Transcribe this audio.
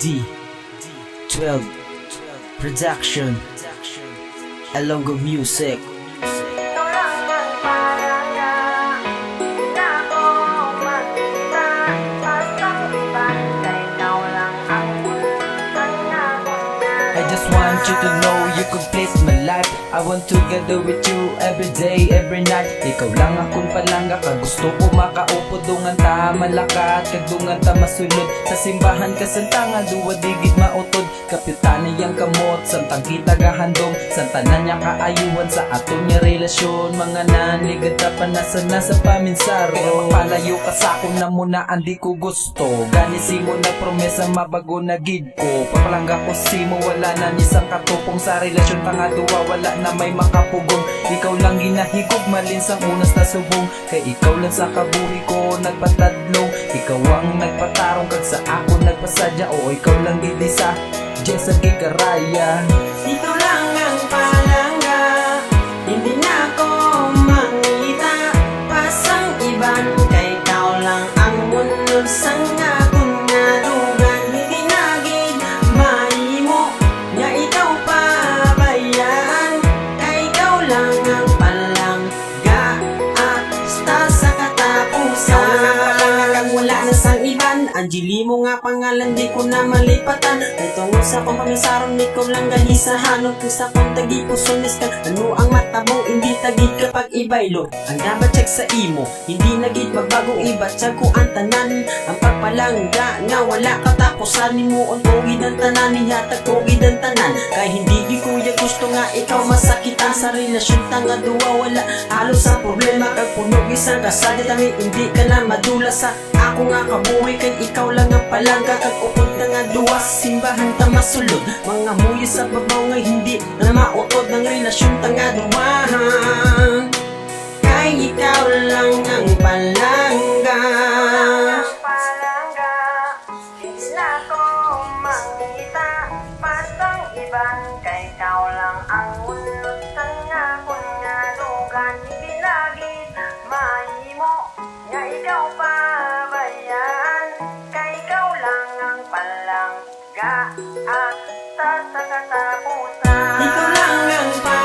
D12 Production Alongo Music. I just want you to know you complete my life. I want together with you every day, every night. Ikaw lang akong palangga Kag gusto ko makaupo dungan ta malakat Kag dungan ta masulod Sa simbahan kasantanga Duwa digid mautod. Kapitana yang kamot Santang kita gahandom Santanan niya kaayuan Sa ato niya relasyon. Mga nanligad ta pa nasa paminsaro Kaya mapalayo ka sa akong na muna Andi ko gusto. Ganisi mo na promesa Mabago na gid ko. Papalangga ko si mo Wala na nisang katupong Sa relasyon pa nga duwa Wala na may makapugong. Ikaw lang ginahigog Malinsang unas na subong. Kay ikaw lang sa kabuhi ko Nagpatadlong. Ikaw ang nagpatarong Kag sa ako nagpasadya. O ikaw lang gidi sa Diyan sa gikaraya Ito lang ang palangga Hindi na ako mangita. Pasang iban Kay ikaw lang ang munod Sang iban Anjili mo nga pangalan di ko na malipatan. Ay tungo sa kong pamisaron di ko lang ganisahan. Kung sa kong tagi pusunis ka Ano ang matabong hindi tagid kapag ibaylo Ang dapat check sa imo. Hindi nagid magbagong iba. Tiyag ko ang tanan. Ang pagpalangga nga wala katapusan. Ang tugid ang tanan. Nihatag tugid ang tanan. Kay hindi di kuya gusto nga ikaw masakitan Sa relasyon tanga duwa wala. Halos sa problema kag punog isang kasada Tami hindi ka na madula. Sa ako nga kabuhi kay ikaw lang ang palangga. Kag upod nga duwa simbahan ta masulod Mga muya sa babaw nga hindi na mautod ng relasyon tanga duwa Pasang iban Kay ikaw lang ang ulot Tanga kun nga lugan Hindi lagid mahimo Nga ikaw pabayaan Kay ikaw lang ang palangga At sa katapusan Ikaw lang ang palangga